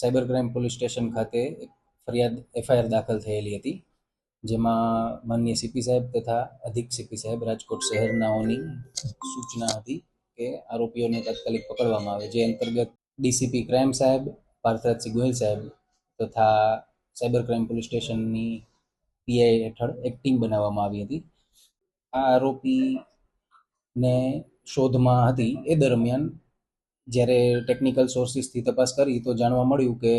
Cyber crime police station ખાતે એક ફરિયાદ એફઆઈઆર દાખલ થયેલી હતી, જેમાં માનનીય સીપી સાહેબ તથા અધિક સીપી સાહેબ રાજકોટ શહેરનાઓની સૂચના હતી કે આરોપીઓને તાત્કાલિક પકડવામાં આવે, જે અંતર્ગત ડીસીપી ક્રાઇમ સાહેબ પાર્થરાજસિંહ ગોહિલ સાહેબ તથા સાયબર ક્રાઇમ પોલીસ સ્ટેશનની પીઆઈ હેઠળ એક ટીમ બનાવવામાં આવી હતી. આ આરોપીને શોધમાં હતી. એ દરમિયાન જ્યારે ટેકનિકલ સોર્સિસથી તપાસ કરી તો જાણવા મળ્યું કે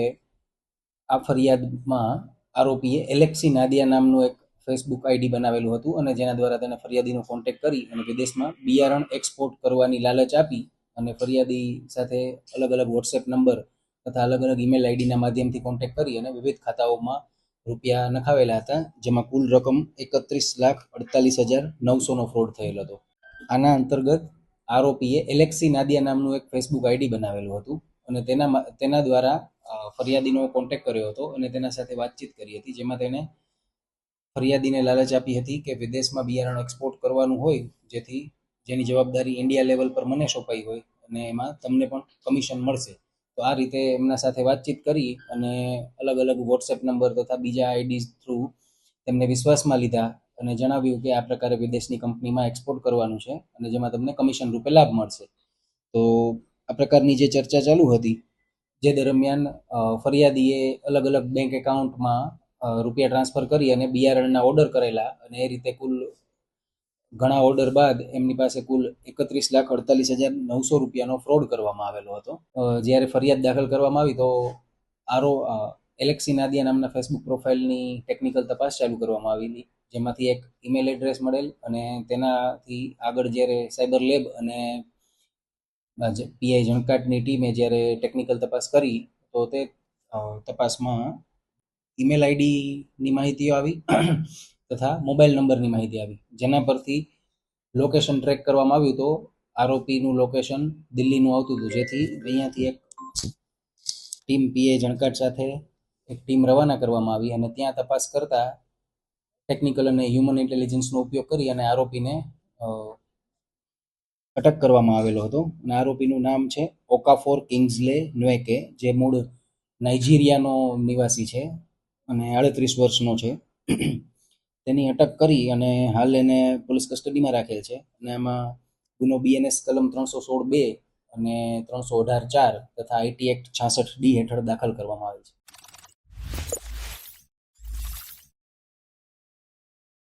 આ ફરિયાદમાં આરોપીએ એલેક્સી નાદિયા નામનું એક ફેસબુક આઈડી બનાવેલું હતું અને જેના દ્વારા તેને ફરિયાદીનો કોન્ટેક્ટ કરી અને વિદેશમાં બિયારણ એક્સપોર્ટ કરવાની લાલચ આપી અને ફરિયાદી સાથે અલગ અલગ વોટ્સએપ નંબર તથા અલગ અલગ ઈમેલ આઈડીના માધ્યમથી કોન્ટેક્ટ કરી અને વિવિધ ખાતાઓમાં રૂપિયા નખાવેલા હતા, જેમાં કુલ રકમ એકત્રીસ લાખ અડતાલીસ હજાર નવસોનો ફ્રોડ થયેલો હતો. આના અંતર્ગત આરોપીએ એલેક્સી નાદિયા નામનું એક ફેસબુક આઈડી બનાવેલું હતું અને તેના તેના દ્વારા ફરિયાદીનો કોન્ટેક્ટ કર્યો હતો અને તેના સાથે વાતચીત કરી હતી, જેમાં તેને ફરિયાદીને લાલચ આપી હતી કે વિદેશમાં બિયારણ એક્સપોર્ટ કરવાનું હોય, જેથી જેની જવાબદારી ઇન્ડિયા લેવલ પર મને સોંપાઈ હોય અને એમાં તમને પણ કમિશન મળશે. તો આ રીતે એમના સાથે વાતચીત કરી અને અલગ અલગ વોટ્સએપ નંબર તથા બીજા આઈડી થ્રુ તેમને વિશ્વાસમાં લીધા અને જણાવ્યું કે આ પ્રકારે વિદેશની કંપનીમાં એક્સપોર્ટ કરવાનું છે અને જેમાં તમને કમિશન રૂપે લાભ મળશે. તો આ પ્રકારની જે ચર્ચા ચાલુ હતી, જે દરમિયાન ફરિયાદીએ અલગ અલગ બેંક એકાઉન્ટમાં રૂપિયા ટ્રાન્સફર કરી અને બિયારણના ઓર્ડર કરેલા અને એ રીતે કુલ ઘણા ઓર્ડર બાદ એમની પાસે કુલ એકત્રીસ લાખ અડતાલીસ હજાર નવસો રૂપિયાનો ફ્રોડ કરવામાં આવેલો હતો. જ્યારે ફરિયાદ દાખલ કરવામાં આવી તો આરો એલેક્સી નાદિયા નામના ફેસબુક પ્રોફાઇલની ટેકનિકલ તપાસ ચાલુ કરવામાં આવેલી. જેમાંથી એક ઈમેલ એડ્રેસ મળેલ અને તેનાથી આગળ જ્યારે સાયબર લેબ અને પીઆઈ જણકાટની ટીમે જ્યારે ટેકનિકલ તપાસ કરી, તો તે તપાસમાં ઈમેલ આઈડીની માહિતીઓ આવી તથા મોબાઈલ નંબરની માહિતી આવી. જેના પરથી લોકેશન ટ્રેક કરવામાં આવ્યું તો આરોપીનું લોકેશન દિલ્હીનું આવતું હતું. જેથી અહીંયાથી એક ટીમ પીએ જણકાટ સાથે એક ટીમ રવાના કરવામાં આવી અને ત્યાં તપાસ કરતા ટેકનિકલ અને હ્યુમન ઇન્ટેલિજન્સનો ઉપયોગ કરી અને આરોપીને અટક કરવામાં આવેલો હતો. અને આરોપીનું નામ છે ઓકાફોર કિંગ્સલે ન્વેકે, જે મૂળ નાઇજીરિયાનો નિવાસી છે અને આડત્રીસ વર્ષનો છે. તેની અટક કરી અને હાલ એને પોલીસ કસ્ટડીમાં રાખેલ છે. અને એમાં ગુનો બીએનએસ કલમ ત્રણસો સોળ બે અને ત્રણસો અઢાર ચાર તથા આઈટી એક્ટ છાસઠ ડી હેઠળ દાખલ કરવામાં આવેલ છે.